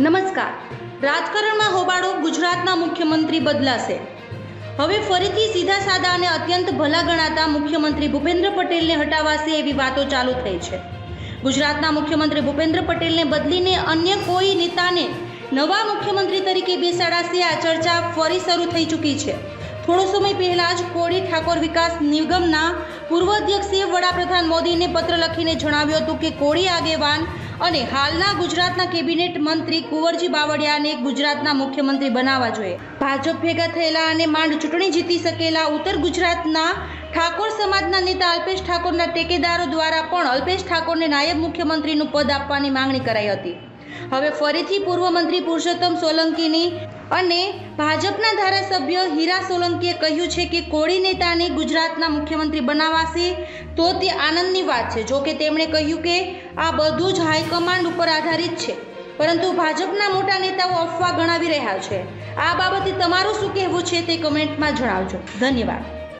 નમસ્કાર. રાજકારણમાં હોબાળો ગુજરાતના મુખ્યમંત્રી બદલાશે. હવે ફરીથી સીધા સાદા અને અત્યંત ભલા ગણાતા મુખ્યમંત્રી ભૂપેન્દ્ર પટેલને હટાવાશે એવી વાતો ચાલુ થઈ છે. ગુજરાતના મુખ્યમંત્રી ભૂપેન્દ્ર પટેલને બદલીને અન્ય કોઈ નેતાને નવા મુખ્યમંત્રી તરીકે બેસાડાશે આ ચર્ચા ફરી શરૂ થઈ ચૂકી છે. થોડો સમય પહેલા જ કોળી ઠાકોર વિકાસ નિગમના પૂર્વ અધ્યક્ષે વડાપ્રધાન મોદીને પત્ર લખીને જણાવ્યું હતું કે કોળી આગેવાન અને હાલના ગુજરાતના કેબિનેટ મંત્રી કુંવરજી બાવળિયાને ગુજરાતના મુખ્યમંત્રી બનાવવા જોઈએ. ભાજપ ભેગા થયેલા અને માંડ ચૂંટણી જીતી શકેલા ઉત્તર ગુજરાતના ઠાકોર સમાજના નેતા અલ્પેશ ઠાકોરના ટેકેદારો દ્વારા પણ અલ્પેશ ઠાકોરને નાયબ મુખ્યમંત્રીનું પદ આપવાની માંગણી કરાઈ હતી. હવે ફરીથી પૂર્વ મંત્રી પુરુષોત્તમ સોલંકીની અને ભાજપના ધારાસભ્ય હીરા સોલંકીએ કહ્યું છે કે કોળી નેતાને ગુજરાતના મુખ્યમંત્રી બનાવાશે તો તે આનંદની વાત છે. જોકે તેમણે કહ્યું કે આ બધું જ હાઈકમાન્ડ ઉપર આધારિત છે. પરંતુ ભાજપના મોટા નેતાઓ અફવા ગણાવી રહ્યા છે. આ બાબતે તમારું શું કહેવું છે તે કમેન્ટમાં જણાવજો. ધન્યવાદ.